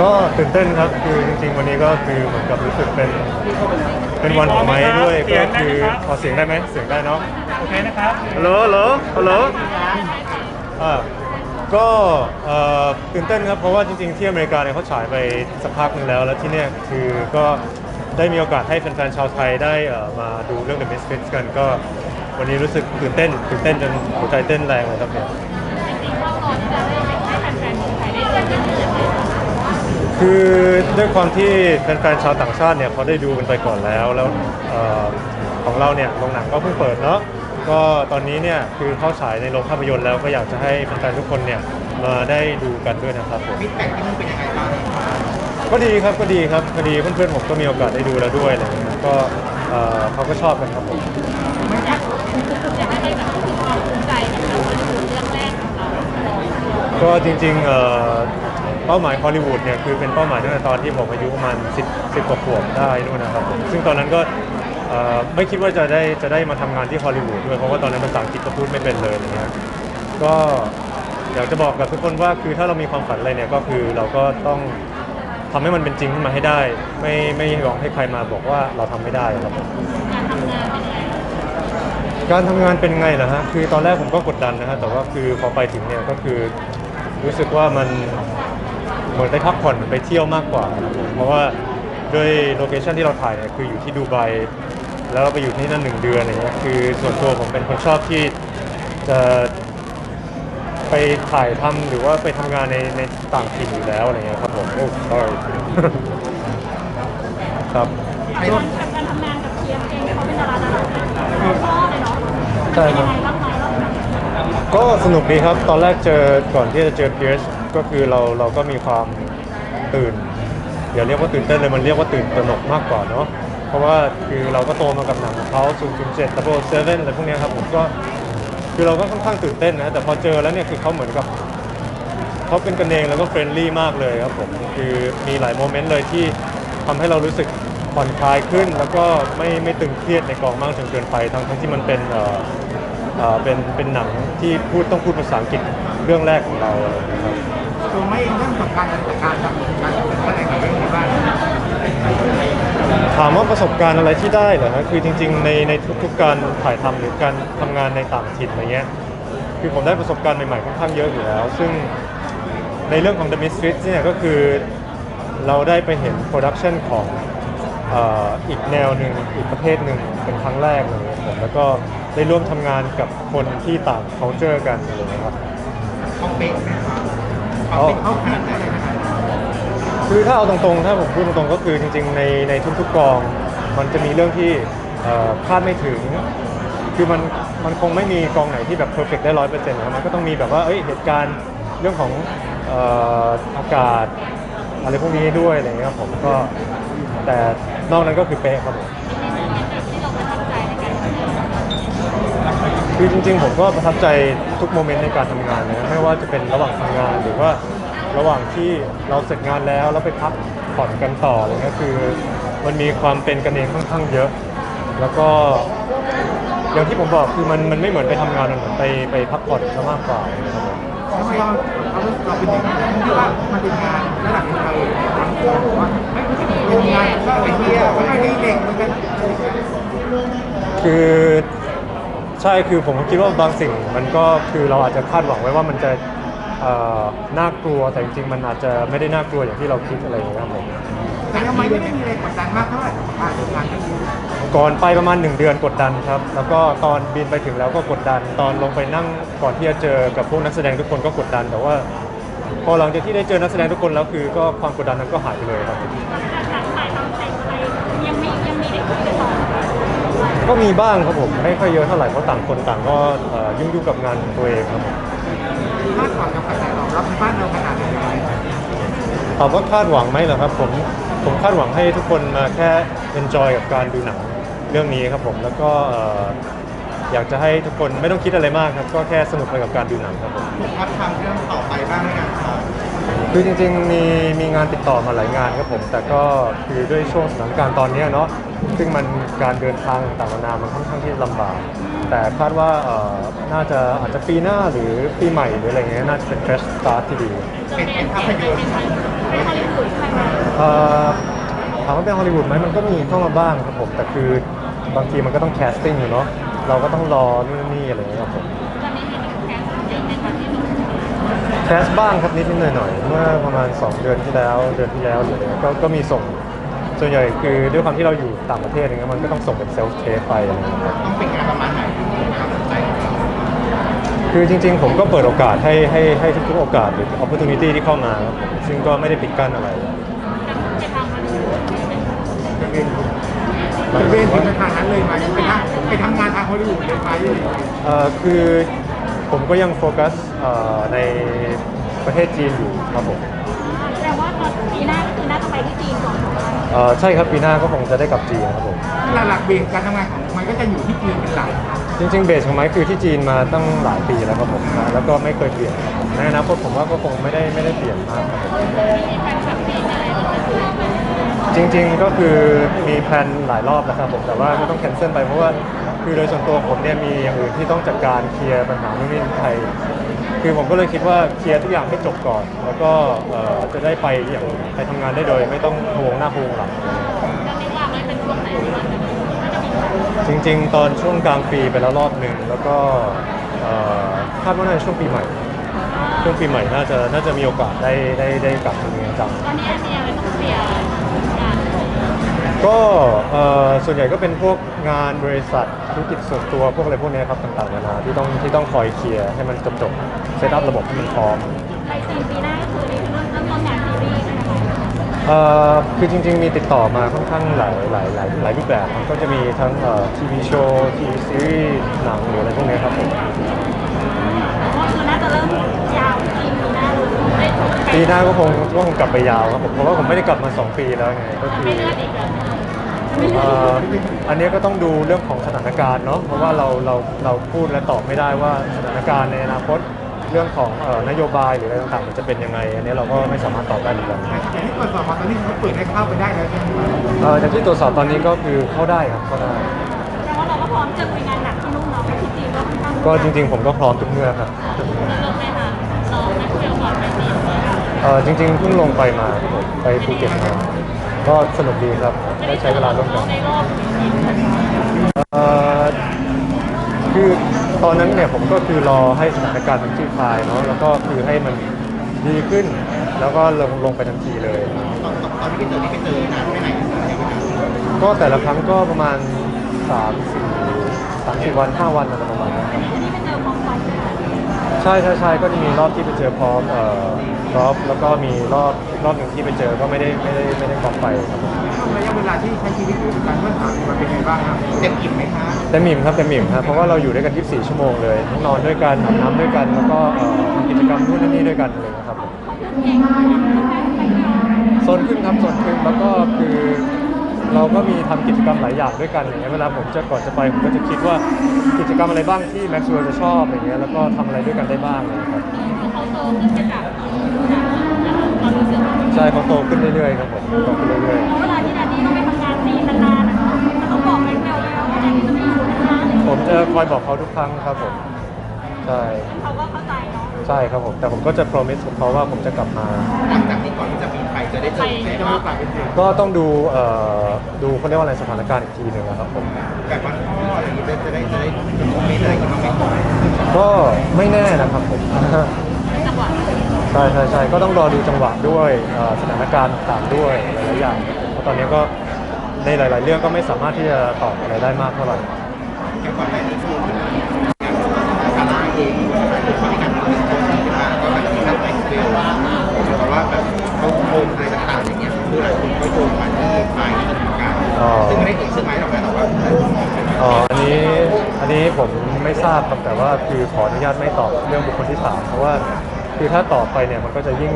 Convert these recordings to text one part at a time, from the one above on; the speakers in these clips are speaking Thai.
ก็ตื่นเต้นครับคือจริงๆ วันนี้ก็คือเหมือนกับรู้สึกเป็นเป็นวันของไม้ด้วยเสีก็ยงได้คือไหมครับ ขอเสียงได้ไหมเสียงได้เนาะ โอเคนะครับฮัลโหลฮัลโหลฮัลโหลอ่าก็เอ่อตื่นเต้นครับ เพราะว่าจริงๆ ที่อเมริกาเนี่ยเขาฉายไปสักพักหนึงแล้ว แล้วที่เนี่ยคือก็ได้มีโอกาสให้แฟนๆ ชาวไทยได้เอ่อมาดูเรื่อง The Misfits กัน ก็วันนี้รู้สึกตื่นเต้น ตื่นเต้นจนหัวใจเต้นแรงเลยครับเนี่ย คือด้วยความที่แฟนๆชาวต่างชาติเนี่ยเขาได้ดูกันไปก่อนแล้วแล้วเอ่อของเราเนี่ยโรงหนังก็เพิ่งเปิดเนาะก็ตอนนี้เนี่ยคือเข้าฉายในโรงภาพยนตร์แล้วก็อยากจะให้แฟนๆทุกคนเนี่ยมาได้ดูกันด้วยนะครับผมฟีดแบ็กที่นู่นเป็นยังไงบ้างก็ดีครับก็ดีครับพอดีเพื่อนๆผมก็มีโอกาสได้ดูแล้วด้วยอะไรอย่างเงี้ยก็เอ่อเขาก็ชอบกันครับผม อยากให้แบบรู้สึกความภูมิใจนะคะว่าเป็นเรื่องแรกของเรา ก็จริงๆเอ่อ เป้าหมายฮอลลีวูดเนี่ยคือเป็นเป้าหมายตั้งแต่ตอนที่ผมอายุประมาณ10 10กว่าขวบได้นู่นนะครับผมซึ่งตอนนั้นก็ไม่คิดว่าจะได้จะได้มาทำงานที่ฮอลลีวูดด้วยเพราะว่าตอนนั้นภาษาอังกฤษก็พูดไม่เป็นเลยอย่างเงี้ยก็อยากจะบอกกับทุกคนว่าคือถ้าเรามีความฝันอะไรเนี่ยก็คือเราก็ต้องทำให้มันเป็นจริงขึ้นมาให้ได้ ไม่ไม่ยอมให้ใครมาบอกว่าเราทำไม่ได้ครับการทำงานเป็นไงการทำงานเป็นไงล่ะฮะคือตอนแรกผมก็กดดันนะฮะแต่ว่าคือพอไปถึงเนี่ยก็คือรู้สึกว่ามัน เหมือนได้พักผ่อนเหมือนไปเที่ยวมากกว่าครับผมเพราะว่าด้วยโลเคชันที่เราถ่ายเนี่ยคืออยู่ที่ดูไบแล้วเราไปอยู่ที่นั่นหนึ่งเดือนอะไรเงี้ยคือส่วนตัวผมเป็นคนชอบที่จะไปถ่ายทำหรือว่าไปทำงานในในต่างถิ่นอยู่แล้วอะไรเงี้ยครับผมโอ้ sorry ครับไปการการทำงานกับเทียมเองเขาเป็นดาราดาราเป็นพ่อเลยเนาะใช่ครับยังไงบ้างไหมเราแบบก็สนุกดีครับ ตอนแรกเจอก่อนที่จะเจอเพียร์ส ก็คือเราเราก็มีความตื่นอย่าเรียกว่าตื่นเต้นเลยมันเรียกว่าตื่นตระหนกมากกว่าเนาะเพราะว่าคือเราก็โตมากับหนังของเขา007 Double Seven อะไรพวกนี้ครับผมก็คือเราก็ค่อนข้างตื่นเต้นนะแต่พอเจอแล้วเนี่ยคือเขาเหมือนกับเขาเป็นกันเองแล้วก็เฟรนลี่มากเลยครับผมคือมีหลายโมเมนต์เลยที่ทำให้เรารู้สึกผ่อนคลายขึ้น แล้วก็ไม่ไม่ตึงเครียดในกองมากจนเกินไปทั้งทั้งที่มันเป็นเอ่ออเป็นเป็นหนังที่พูดต้องพูดภาษาอังกฤษเรื่องแรกของเราเงี้ยครับ ตัวไม่เองเรื่องของการจัดการทำการแสดงกับเรื่องนี้บ้างถามว่าประสบการณ์อะไรที่ได้เหรอฮะคือจริง ๆ ในในทุกๆการถ่ายทำหรือการทำงานในต่างถิ่นอะไรเงี้ยคือผมได้ประสบการณ์ใหม่ๆค่อนข้างเยอะอยู่แล้ว ซึ่งในเรื่องของ The Misfits เนี่ยก็คือเราได้ไปเห็นโปรดักชันของเอ่ออีกแนวหนึ่งอีกประเภทหนึ่งเป็นครั้งแรกเลยครับผมแล้วก็ได้ร่วมทำงานกับคนที่ต่าง culture กันอะไรเลยนะครับเขาเป๊ะไหมครับ เขาเป็นเขาขาดไหนนะครับคือถ้าเอาตรงๆ ถ้าผมพูดตรงๆ ก็คือจริงๆ ในในทุกๆกอง มันจะมีเรื่องที่เอ่อคาดไม่ถึง คือมันมันคงไม่มีกองไหนที่แบบเพอร์เฟกได้ร้อยเปอร์เซ็นต์นะมันก็ต้องมีแบบว่าเอ้ยเหตุการณ์เรื่องของเอ่ออากาศอะไรพวกนี้ด้วยอะไรเงี้ยครับผมก็แต่นอกนั้นก็คือเป๊ะครับผม คือจริงๆ ผมก็ประทับใจทุกโมเมนต์ในการทำงานนะไม่ว่าจะเป็นระหว่างทำงานหรือว่าระหว่างที่เราเสร็จงานแล้วแล้วไปพักผ่อนกันต่ออะไรเงี้ยคือมันมีความเป็นกันเองค่อนข้างเยอะ แล้วก็ อย่างที่ผมบอกคือมันมันไม่เหมือนไปทำงานมันเหมือนไปไปพักผ่อนซะมากกว่านะครับผมแล้วเราเราเราเป็นอย่างนั้ที่ว่ามันเป็นงานระดับเราทั้งคู่ว่าไม่เป็นงานก็ไปเที่ยวไม่ได้เด็กเหมือนกันคือ ใช่คือผมก็คิดว่าบางสิ่งมันก็คือเราอาจจะคาดหวังไว้ว่ามันจะเอ่อน่ากลัวแต่จริงๆมันอาจจะไม่ได้น่ากลัวอย่างที่เราคิดอะไรอย่างเงี้ยครับผมแต่ทำไมไม่ได้มีแรงกดดันมากเท่าไหร่กับการทำงานที่นี่ก่อนไปประมาณ 1 เดือนกดดันครับ แล้วก็ตอนบินไปถึงแล้วก็กดดัน ตอนลงไปนั่งก่อนที่จะเจอกับพวกนักแสดงทุกคนก็กดดัน แต่ว่า พอหลังจากที่ได้เจอนักแสดงทุกคนแล้วคือก็ความกดดันนั้นก็หายไปเลยครับ ก็มีบ้างครับผมไม่ค่อยเยอะเท่าไหร่เพราะต่างคนต่างก็เอ่อยุ่งๆกับงานของตัวเองครับผมคาดหวังกับกระแสตอบรับในบ้านเราขนาดไหนถามว่าคาดหวังไหมเหรอครับผมผมคาดหวังให้ทุกคนมาแค่ enjoy กับการดูหนังเรื่องนี้ครับผมแล้วก็เอ่ออยากจะให้ทุกคนไม่ต้องคิดอะไรมากครับก็แค่สนุกไปกับการดูหนังครับผมครับทำเรื่องต่อ คือจริงๆมีมีงานติดต่อมาหลายงานครับผม แต่ก็คือด้วยช่วงสถานการณ์ตอนเนี้ยเนาะซึ่งมันการเดินทางต่างๆนานามันค่อนข้างที่ลำบาก แต่คาดว่าเอ่อน่าจะอาจจะปีหน้าหรือปีใหม่หรืออะไรเงี้ยน่าจะเป็น fresh start ที่ดีเป็นเป็นภาพยนตร์เป็นฮอลลีวูดใช่ไหมเอ่อถามว่าเป็นฮอลลีวูดไหมมันก็มีเข้ามาบ้างครับผม แต่คือบางทีมันก็ต้องแคสติ้งอยู่เนาะเราก็ต้องรอนู่นนี่อะไรเงี้ยครับผมตอนนี้มีแคสเองในตอนที่ลง แคสบ้างครับนิดนิดหน่อยหน่อยๆเมื่อประมาณ 2 เดือนที่แล้วเดือนที่แล้วหรืออะไรเงี้ยก็ก็มีส่งส่วนใหญ่คือด้วยความที่เราอยู่ต่างประเทศอย่างเงี้ยมันก็ต้องส่งเป็นเซลฟ์เทสไปอะไรเงี้ยครับต้องเป็นงานประมาณไหนความสนใจของเราคือจริง ๆ ผมก็เปิดโอกาสให้ให้ให้ทุกๆโอกาสหรือ opportunity ที่เข้ามาครับผมซึ่งก็ไม่ได้ปิดกั้นอะไรจะทำฮอลลีวูดจะเป็นจะเป็นถึงในทางนั้นเลยไหมไปทำไปทำงานทางฮอลลีวูดเลยไหมเอ่อคือ ผมก็ยังโฟกัสเอ่อในประเทศจีนอยู่ครับผมแสดงว่าตอนปีหน้าก็คือน่าจะไปที่จีนก่อนถูกไหมเอ่อใช่ครับปีหน้าก็คงจะได้กลับจีนครับผม หลักๆเบสการทำงานของมันก็จะอยู่ที่จีนเป็นหลักจริงๆ เบสของไม้คือที่จีนมาตั้งหลายปีแล้วครับผมนะแล้วก็ไม่เคยเปลี่ยนครับผมในอนาคตผมว่าก็คงไม่ได้ไม่ได้เปลี่ยนมากครับผมมีแฟนคลับจีนอะไรบ้างไหมจริง ๆ ก็คือมีแพลนหลายรอบแล้วครับผมแต่ว่าก็ต้องแคนเซิลไปเพราะว่า คือโดยส่วนตัวผมเนี่ยมีอย่างอื่นที่ต้องจัดการเคลียร์ปัญหานู่นนี่ไทย คือผมก็เลยคิดว่าเคลียร์ทุกอย่างให้จบก่อน แล้วก็เอ่อจะได้ไปอย่างไปทำงานได้โดย ไม่ต้องพะวงหน้าพะวงหลังตอนนี้ว่างไว้เป็นช่วงไหนที่มันจะน่าจะมีแฟนจริงๆ ตอนช่วงกลางปีไปแล้วรอบหนึ่งแล้วก็เอ่อคาดว่าน่าจะช่วงปีใหม่ ช่วงปีใหม่น่าจะน่าจะมีโอกาสได้ได้ได้กลับมาเมืองจัง ตอนนี้มีอะไรต้องเคลียร์งาน ก็เอ่อส่วนใหญ่ก็เป็นพวกงานบริษัทธุรกิจส่วนตัวพวกอะไรพวกเนี้ยครับต่างๆนานาที่ต้องที่ต้องคอยเคลียร์ให้มันจบๆเซตอัพระบบให้มันพร้อมไปจีนปีหน้าก็คือเริ่มเริ่มต้นงานซีรีส์ใช่ไหมคะเอ่อคือจริง ๆ มีติดต่อมาค่อนข้างหลายหลายหลายหลายรูปแบบครับก็จะมีทั้งทีวีโชว์ทีวีซีรีส์หนังหรืออะไรพวกเนี้ยครับผมก็คือน่าจะเริ่มยาวจีนปีหน้าเลยได้ถูกปีหน้าก็คงก็คงกลับไปยาวครับผมเพราะว่าผมไม่ได้กลับมา 2 ปีแล้วไงก็คือ ไม่เลื่อนอีกแล้ว เอ่ออันนี้ก็ต้องดูเรื่องของสถานการณ์เนาะเพราะว่าเราเราเราพูดและตอบไม่ได้ว่าสถานการณ์ในอนาคตเรื่องของเอ่อนโยบายหรืออะไรต่างๆมันจะเป็นยังไง อันนี้เราก็ไม่สามารถตอบได้เหมือนกันอย่างที่ตรวจสอบมาตอนนี้เขาเปิดให้เข้าไปได้แล้วใช่ไหมเอ่อจากที่ตรวจสอบตอนนี้ก็คือเข้าได้ครับเข้าได้แต่ว่าเราก็พร้อมจะคุยงานหนักที่นู่นเนาะที่จีนก็ค่อนข้างก็จริงๆ ผมก็พร้อมทุกเมื่อครับเริ่มไหมคะน้องนักเที่ยวก่อนไปจีนเลยค่ะเอ่อจริง ๆเพิ่งลงไปมาครับผมไปภูเก็ตมา ก็สนุกดีครับ ได้ใช้เวลาร่วมกันในรอบจีนเอ่อคือตอนนั้นเนี่ยผมก็คือรอให้สถานการณ์มันคลี่คลายเนาะแล้วก็คือให้มันดีขึ้น แล้วก็ลงลงไปทันทีเลย ตอนตอนที่ไปเจอนี่ไปเจอนานแค่ไหนยังไม่นานก็แต่ละครั้งก็ประมาณ3 4 3 4วัน 5 วันอะไรประมาณนั้นครับอันนี้ไปเจอพร้อมกันไหมคะใช่ใช่ใช่ก็จะมีรอบที่ไปเจอพร้อมเอ่อ กอล์ฟแล้วก็มีรอบรอบหนึ่งที่ไปเจอก็ไม่ได้ไม่ได้ไม่ได้กอล์ฟไปครับผมช่วงระยะเวลาที่ใช้ชีวิตอยู่ด้วยกันเมื่อสามสิบวันเป็นไงบ้างครับเต็มอิ่มไหมคะเต็มอิ่มครับเต็มอิ่มครับเพราะว่าเราอยู่ด้วยกัน 24 ชั่วโมงเลยทั้งนอนด้วยกันอาบน้ำด้วยกัน แล้วก็เอ่อทำกิจกรรมนู่นนี่ด้วยกันเลยนะครับผมเก่งมากเลยแม่ไปเที่ยวโซนขึ้นครับโซนขึ้นแล้วก็คือเราก็มีทำกิจกรรมหลายอย่างด้วยกันอย่างเงี้ยเวลาผมจะก่อนจะไปผมก็จะคิดว่ากิจกรรมอะไรบ้างที่แม็กซ์เวลจะชอบอย่างเงี้ยแล้วก็ทำอะไรด้วยกันได้บ้างเลยครับ เขาโตขึ้นไปจากความรู้สึก ใช่เขาโตขึ้นเรื่อยๆครับผมโตขึ้นเรื่อยเวลาที่แดนนี่ต้องไปทำงานจีนนานๆนะมันต้องบอกแม็กเวลเลยว่าแดนนี่จะไม่อยู่นะคะๆผมจะคอยบอกเขาทุกครั้งครับผมใช่เขาก็เข้าใจเนาะใช่ครับผมแต่ผมก็จะ promise กับเขาว่าผมจะกลับมา หลังจากนี้ก่อนที่จะมีไปจะได้เจอใช้จะมีโอกาสเป็นเจอก็ต้องดูเอ่อดูเขาเรียกว่าอะไรสถานการณ์อีกทีหนึ่งนะครับผม แบบวันพ่ออะไรอย่างเงี้ยจะได้จะได้โมเมนต์อะไรอย่างเงี้ยบ้างไหมก็ไม่แน่นะครับผมจังหวะ ใช่ใช่ใช่ก็ต้องรอดูจังหวะด้วยเอ่อสถานการณ์ต่างๆด้วยหลายๆอย่างเพราะตอนนี้ก็ในหลาย ๆ เรื่องก็ไม่สามารถที่จะตอบอะไรได้มากเท่าไหร่ แค่ก่อนหน้านี้คือการล่าเองคือเขามีการทำเป็นโพสต์ขึ้นมาก็แบบมีการแต่งเรื่องว่าเพราะว่าแบบเขาโพสอะไรต่างๆอย่างเงี้ยคือหลายคนก็โยงมาที่ไปที่สถานการณ์ซึ่งไม่ได้เกิดขึ้นไหมหรอกนะแต่ว่าอ๋อ อันนี้ อันนี้ผมไม่ทราบครับแต่ว่าคือขออนุญาตไม่ตอบเรื่องบุคคลที่สามเพราะว่า คือถ้าตอบไปเนี่ยมันก็จะยิ่ง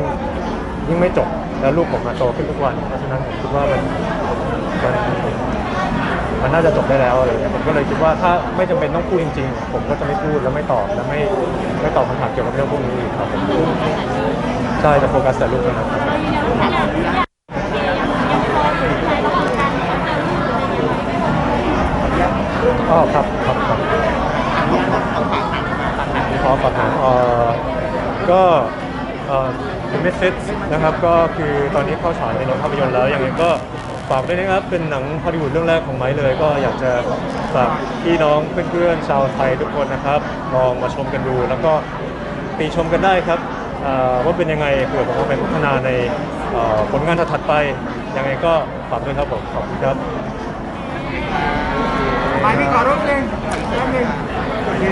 ยิ่งไม่จบแล้วลูกผมมาโตขึ้นทุกวัน เพราะฉะนั้นผมคิดว่ามันมันมันน่าจะจบได้แล้วอะไรเงี้ยผมก็เลยคิดว่าถ้าไม่จำเป็นต้องพูดจริงๆ ผมก็จะไม่พูดแล้วไม่ตอบแล้วไม่ไม่ตอบคำถามเกี่ยวกับเรื่องพวกนี้อีกครับผมใช่จะโฟกัสแต่ลูกนะครับ เรายืนยันว่าทุกอย่างทุกอย่างยังยังพออยู่ในระหว่างการที่เขาเจอลูกอะไรอย่างเงี้ย อ๋อครับครับครับ แขอฝากหนังเอ่อก็เอ่อ The Message นะครับ ก็คือตอนนี้เข้าฉายในโรงภาพยนตร์แล้วยังไงก็ฝากด้วยนะครับ เป็นหนังฮอลลีวูดเรื่องแรกของไม้เลย ก็อยากจะฝากพี่น้องเพื่อนๆชาวไทยทุกคนนะครับลองมาชมกันดู แล้วก็ติชมกันได้ครับเอ่อว่าเป็นยังไงเผื่อผมเอาไปพัฒนาในเอ่อผลงานถัดๆไปยังไงก็ฝากด้วยครับผมขอบคุณครับ ไปพี่ขอรูปหนึ่งรูปหนึ่งโอเค